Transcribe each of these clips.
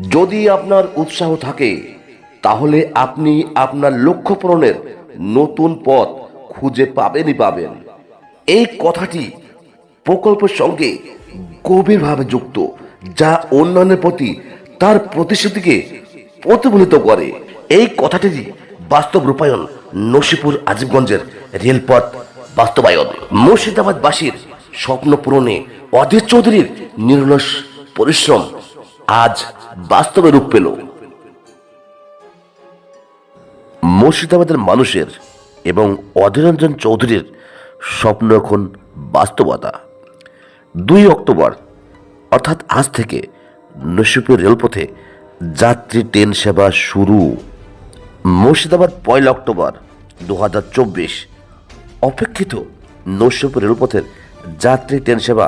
যদি আপনার উৎসাহ থাকে, তাহলে আপনি আপনার লক্ষ্য পূরণের নতুন পথ খুঁজে পাবেনই পাবেন। এই কথাটি প্রকল্পের সঙ্গে গভীরভাবে যুক্ত, যা অন্যান্যের প্রতি তার প্রতিশ্রুতিকে প্রতিফলিত করে। এই কথাটিরই বাস্তব রূপায়ণ নসিপুর আজিবগঞ্জের রেলপথ বাস্তবায়ন। মুর্শিদাবাদবাসীর স্বপ্ন পূরণে অধীর চৌধুরীর নির্লস পরিশ্রম আজ বাস্তবে রূপ পেল। মুর্শিদাবাদের মানুষের এবং অধীররঞ্জন চৌধুরীর স্বপ্ন এখন বাস্তবতা। দুই অক্টোবর, অর্থাৎ আজ থেকে নসিপুর রেলপথে যাত্রী ট্রেন সেবা শুরু। মুর্শিদাবাদ পয়লা অক্টোবর দু হাজার চব্বিশ। অপেক্ষিত নসিপুর রেলপথের যাত্রী ট্রেন সেবা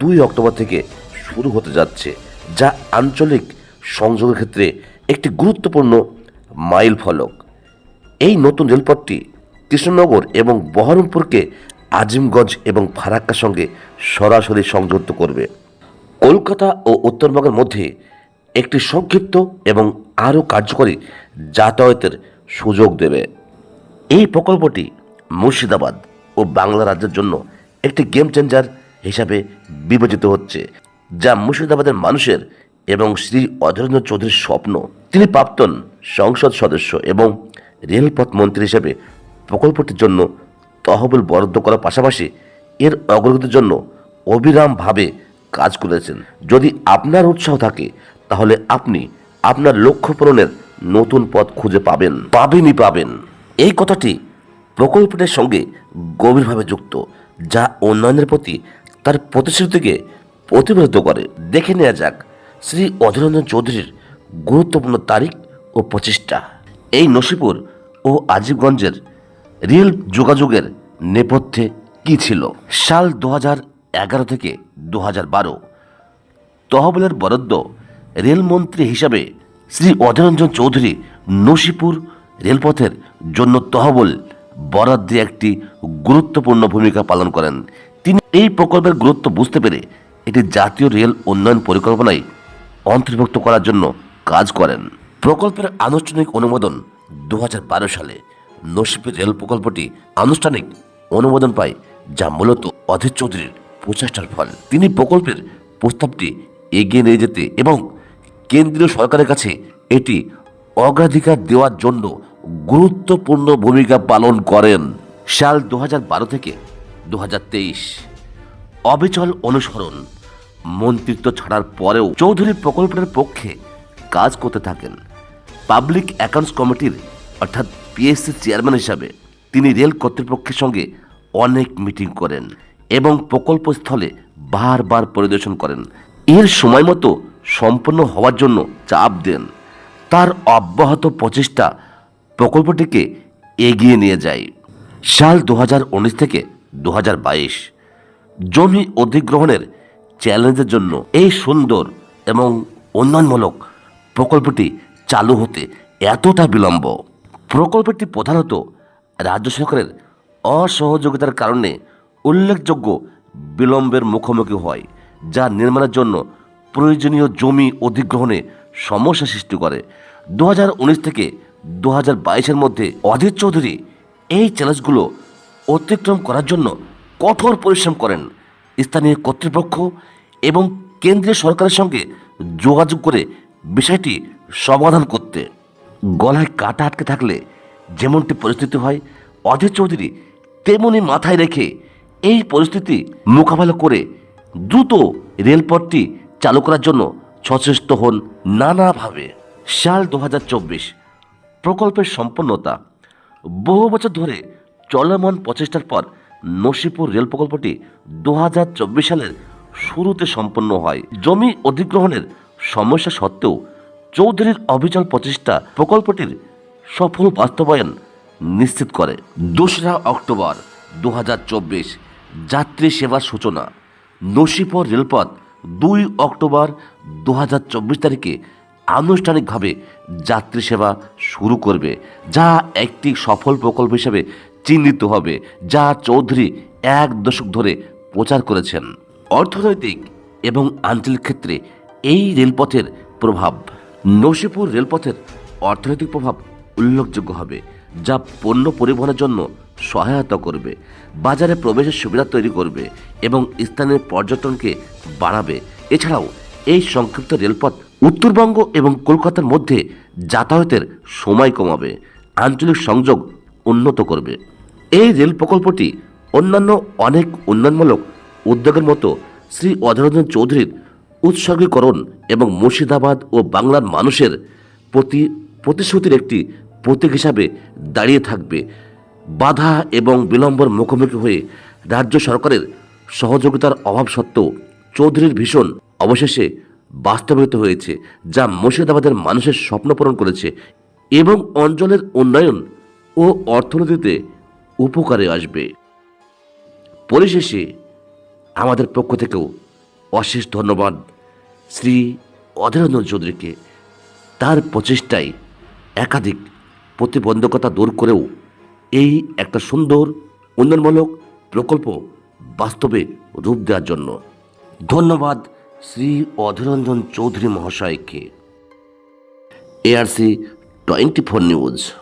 দুই অক্টোবর থেকে শুরু হতে যাচ্ছে। যা আঞ্চলিক সংযোগের ক্ষেত্রে একটি গুরুত্বপূর্ণ মাইল ফলক। এই নতুন রেলপথটি কৃষ্ণনগর এবং বহরমপুরকে আজিমগঞ্জ এবং ফারাক্কার সঙ্গে সরাসরি সংযুক্ত করবে। কলকাতা ও উত্তরবঙ্গের মধ্যে একটি সংক্ষিপ্ত এবং আরও কার্যকরী যাতায়াতের সুযোগ দেবে। এই প্রকল্পটি মুর্শিদাবাদ ও বাংলা রাজ্যের জন্য একটি গেম চেঞ্জার হিসাবে বিবেচিত হচ্ছে। যা মুর্শিদাবাদের মানুষের এবং শ্রী অধীরেন্দ্র চৌধুরীর স্বপ্ন। তিনি প্রাক্তন সংসদ সদস্য এবং রেলপথ মন্ত্রী হিসেবে প্রকল্পটির জন্য তহবিল বরাদ্দ করার পাশাপাশি এর অগ্রগতির জন্য অবিরামভাবে কাজ করেছেন। যদি আপনার উৎসাহ থাকে, তাহলে আপনি আপনার লক্ষ্য পূরণের নতুন পথ খুঁজে পাবেন। পাবেনই পাবেন। এই কথাটি প্রকল্পটির সঙ্গে গভীরভাবে যুক্ত, যা উন্নয়নের প্রতি তার প্রতিশ্রুতিকে প্রতিফলিত করে। দেখে নেওয়া যাক শ্রী অধীররঞ্জন চৌধুরীর গুরুত্বপূর্ণ তারিখ ও প্রচেষ্টা। এই নসিপুর ও আজিবগঞ্জের রেল যোগাযোগের নেপথ্যে কি ছিল? সাল দু এগারো থেকে দু বারো। তহবিলের বরাদ্দ রেলমন্ত্রী হিসাবে শ্রী অধীররঞ্জন চৌধুরী নসিপুর রেলপথের জন্য তহবিল বরাদ্দে একটি গুরুত্বপূর্ণ ভূমিকা পালন করেন। তিনি এই প্রকল্পের গুরুত্ব বুঝতে পেরে এটি জাতীয় রেল উন্নয়ন পরিকল্পনায় অন্তর্ভুক্ত করার জন্য কাজ করেন। প্রকল্পের আনুষ্ঠানিক অনুমোদন দু হাজার বারো সালে। নসিপুর রেল প্রকল্পটি আনুষ্ঠানিক অনুমোদন পায়, যা মূলত অধীর চৌধুরীর প্রচেষ্টার ফল। তিনি প্রকল্পের প্রস্তাবটি এগিয়ে নিয়ে যেতে এবং কেন্দ্রীয় সরকারের কাছে এটি অগ্রাধিকার দেওয়ার জন্য গুরুত্বপূর্ণ ভূমিকা পালন করেন। সাল দু হাজার বারো থেকে দু হাজার তেইশ। অবিচল অনুসরণ। মন্ত্রিত্ব ছাড়ার পরেও চৌধুরী প্রকল্পের পক্ষে কাজ করতে থাকেন। পাবলিক অ্যাকাউন্টস কমিটির, অর্থাৎ পিএসসি চেয়ারম্যান হিসাবে তিনি রেল কর্তৃপক্ষের সঙ্গে অনেক মিটিং করেন এবং প্রকল্পস্থলে বারবার পরিদর্শন করেন। এর সময় মতো সম্পন্ন হওয়ার জন্য চাপ দেন। তার অব্যাহত প্রচেষ্টা প্রকল্পটিকে এগিয়ে নিয়ে যায়। সাল দু হাজার উনিশ থেকে দু হাজার বাইশ। জমি অধিগ্রহণের চ্যালেঞ্জের জন্য এই সুন্দর এবং উন্নয়নমূলক প্রকল্পটি চালু হতে এতটা বিলম্ব। প্রকল্পটি প্রধানত রাজ্য সরকারের অসহযোগিতার কারণে উল্লেখযোগ্য বিলম্বের মুখোমুখি হয়, যা নির্মাণের জন্য প্রয়োজনীয় জমি অধিগ্রহণে সমস্যা সৃষ্টি করে। দু হাজার উনিশ থেকে দু হাজার বাইশের মধ্যে অধীর চৌধুরী এই চ্যালেঞ্জগুলো অতিক্রম করার জন্য কঠোর পরিশ্রম করেন। স্থানীয় কর্তৃপক্ষ এবং কেন্দ্রীয় সরকারের সঙ্গে যোগাযোগ করে বিষয়টি সমাধান করতে। গলায় কাটা আটকে থাকলে যেমনটি পরিস্থিতি হয় অধীর চৌধুরী তেমনি মাথায় রেখে এই পরিস্থিতি মোকাবেলা করে দ্রুত রেলপথটি চালু করার জন্য সচেষ্ট হন নানাভাবে। সাল দু হাজার চব্বিশ প্রকল্পের সম্পন্নতা বহু বছর ধরে চলমান প্রচেষ্টার পর নসিপুর রেল প্রকল্পটি দু হাজার চব্বিশ সালের শুরুতে সম্পন্ন হয়। জমি অধিগ্রহণের সমস্যা সত্ত্বেও চৌধুরীর অবিচল প্রচেষ্টা প্রকল্পটির সফল বাস্তবায়ন নিশ্চিত করে। দোসরা অক্টোবর দু হাজার চব্বিশ, যাত্রী সেবার সূচনা। নসিপুর রেলপথ দুই অক্টোবর দু হাজার চব্বিশ তারিখে আনুষ্ঠানিকভাবে যাত্রী সেবা শুরু করবে, যা একটি সফল প্রকল্প হিসেবে চিহ্নিত হবে, যা চৌধুরী এক দশক ধরে প্রচার করেছেন। অর্থনৈতিক এবং আঞ্চলিক ক্ষেত্রে এই রেলপথের প্রভাব, নসিপুর রেলপথের অর্থনৈতিক প্রভাব উল্লেখযোগ্য হবে, যা পণ্য পরিবহনের জন্য সহায়তা করবে, বাজারে প্রবেশের সুবিধা তৈরি করবে এবং স্থানীয় পর্যটনকে বাড়াবে। এছাড়াও এই সংক্ষিপ্ত রেলপথ উত্তরবঙ্গ এবং কলকাতার মধ্যে যাতায়াতের সময় কমাবে, আঞ্চলিক সংযোগ উন্নত করবে। এই রেল প্রকল্পটি অন্যান্য অনেক উন্নয়নমূলক উদ্যোগের মতো শ্রী অধরঞ্জন চৌধুরীর উৎসর্গীকরণ এবং মুর্শিদাবাদ ও বাংলার মানুষের প্রতি প্রতিশ্রুতির একটি প্রতীক হিসাবে দাঁড়িয়ে থাকবে। বাধা এবং বিলম্বর মুখোমুখি হয়ে রাজ্য সরকারের সহযোগিতার অভাব সত্ত্বেও চৌধুরীর ভীষণ অবশেষে বাস্তবায়িত হয়েছে, যা মুর্শিদাবাদের মানুষের স্বপ্ন পূরণ করেছে এবং অঞ্চলের উন্নয়ন ও অর্থনীতিতে উপকারে আসবে। পরিশেষে আমাদের পক্ষ থেকেও অশেষ ধন্যবাদ শ্রী অধীররঞ্জন চৌধুরীকে। তার প্রচেষ্টায় একাধিক প্রতিবন্ধকতা দূর করেও এই একটা সুন্দর, উন্নয়নমূলক প্রকল্প বাস্তবে রূপ দেওয়ার জন্য। ধন্যবাদ শ্রী অধীরঞ্জন চৌধুরী মহাশয়কে। ARC twenty four news.